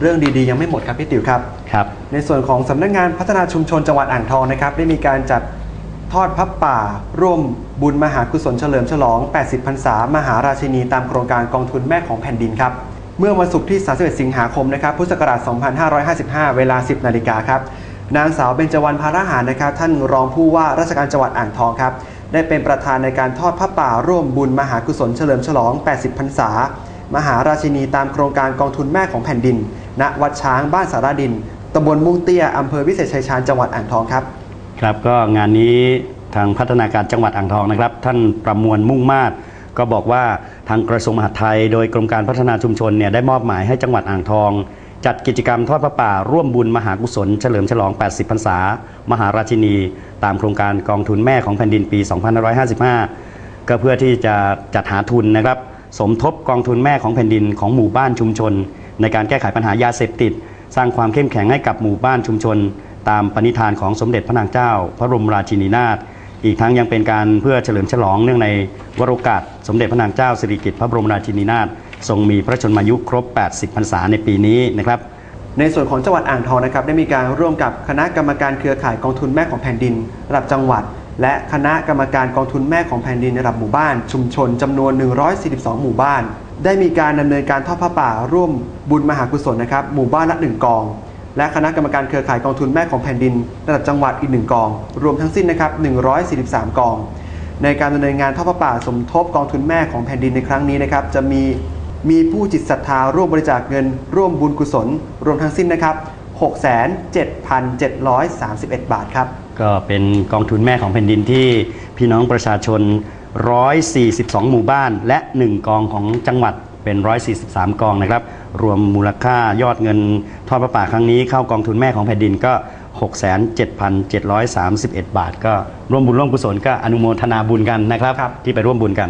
เรื่องดีๆ ยังไม่หมดครับพี่ติ๋วครับ ครับ ในส่วนของสำนักงานพัฒนาชุมชนจังหวัดอ่างทองนะครับ ได้มีการจัดทอดพับป่า ร่วมบุญมหากุศลเฉลิมฉลอง 80 พรรษามหาราชินีตามโครงการกองทุนแม่ของแผ่นดินครับ เมื่อวันศุกร์ที่ 31 สิงหาคมนะครับ พุทธศักราช 2555 เวลา 10 นาฬิกาครับ นางสาวเบญจวรรณภาราหารนะครับ ท่านรองผู้ว่าราชการจังหวัดอ่างทองครับ ได้เป็นประธานในการทอดผ้าป่า ร่วมบุญมหากุศลเฉลิมฉลอง 80 พรรษา มหาราชินีตามโครงการกองทุนแม่ของแผ่นดิน ณวัดช้างบ้านสารดินตำบลมุ่งเตี้ยอำเภอวิเศษชัยชาญจังหวัดอ่างทองครับ ครับก็งานนี้ทางพัฒนาการจังหวัดอ่างทองนะครับ ท่านประมวลมุ่งมาศก็บอกว่าทางกระทรวงมหาดไทย โดยกรมการพัฒนาชุมชนเนี่ยได้มอบหมายให้จังหวัดอ่างทอง จัดกิจกรรมทอดพระป่า ร่วมบุญมหากุศล เฉลิมฉลอง 80 พรรษา มหาราชินี ตามโครงการกองทุนแม่ของแผ่นดินปี 2555 ก็เพื่อที่จะจัดหาทุนนะครับ สมทบกองทุนแม่ของแผ่นดินของหมู่บ้านชุมชน ในการแก้ไขปัญหายาเสพติด สร้างความเข้มแข็งให้กับหมู่บ้านชุมชน ตามปณิธานของสมเด็จพระนางเจ้า พระบรมราชินีนาถอีกทั้งยังเป็นการเพื่อเฉลิมฉลองเนื่องในวโรกาส สมเด็จพระนางเจ้าสิริกิติ์พระบรมราชินีนาถทรงมีพระชนมายุครบ 80 พรรษาในปีนี้นะครับในส่วนของจังหวัดอ่างทองนะครับได้มีการร่วมกับคณะกรรมการเครือข่ายกองทุนแม่ของแผ่นดิน ระดับจังหวัด และคณะกรรมการกองทุนแม่ของแผ่นดินระดับหมู่บ้าน ชุมชนจำนวน 142 หมู่บ้าน ได้มีการดำเนินการทอดผ้าป่า ร่วมบุญมหากุศลนะครับ หมู่บ้านละ1กอง และคณะกรรมการเครือข่ายกองทุนแม่ของแผ่นดิน ระดับจังหวัดอีก1กอง รวมทั้งสิ้นนะครับ143 กอง ในการดำเนินงานทอดผ้าป่า สมทบกองทุนแม่ของแผ่นดินในครั้งนี้นะครับ จะมีมีผู้จิตศรัทธาร่วมบริจาคเงิน ร่วมบุญกุศล รวมทั้งสิ้นนะครับ67,731 บาทครับ ก็เป็นกองทุนแม่ของแผ่นดินที่พี่น้องประชาชน 142 หมู่บ้าน และ 1 กองของจังหวัดเป็น 143 กองนะครับ รวมมูลค่ายอดเงินทอดพระป่าครั้งนี้เข้ากองทุนแม่ของแผ่นดินก็607,731 บาท ก็ร่วมบุญร่วมกุศลก็อนุโมทนาบุญกันนะครับครับที่ไปร่วมบุญกัน